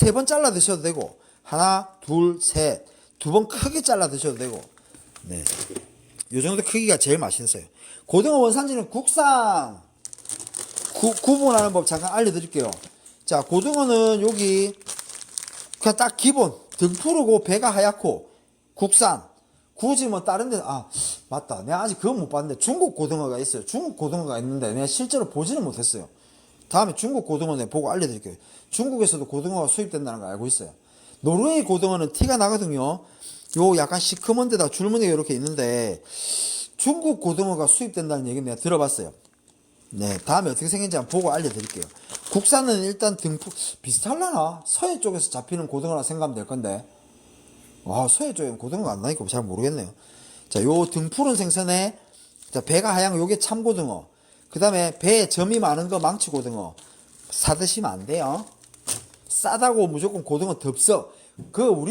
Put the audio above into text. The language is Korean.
세 번 잘라 드셔도 되고 하나, 둘, 셋. 두 번 크게 잘라 드셔도 되고. 네. 요 정도 크기가 제일 맛있어요. 고등어 원산지는 국산 구, 구분하는 법 잠깐 알려드릴게요. 자, 고등어는 여기 그냥 딱 기본 등 푸르고 배가 하얗고 국산 굳이 뭐 다른 데 아 맞다 내가 아직 그건 못 봤는데 중국 고등어가 있어요 중국 고등어가 있는데 내가 실제로 보지는 못했어요 다음에 중국 고등어 내가 보고 알려드릴게요 중국에서도 고등어가 수입된다는 거 알고 있어요 노르웨이 고등어는 티가 나거든요 요 약간 시커먼 데다 줄무늬가 이렇게 있는데 중국 고등어가 수입된다는 얘기 내가 들어봤어요 네, 다음에 어떻게 생긴지 한번 보고 알려드릴게요. 국산은 일단 등푸, 비슷할라나? 서해 쪽에서 잡히는 고등어라 생각하면 될 건데. 와, 서해 쪽엔 고등어가 안 나니까 잘 모르겠네요. 자, 요 등푸른 생선에, 자, 배가 하얀 요게 참고등어. 그 다음에 배에 점이 많은 거 망치 고등어. 사드시면 안 돼요. 싸다고 무조건 고등어 덥석. 그, 우리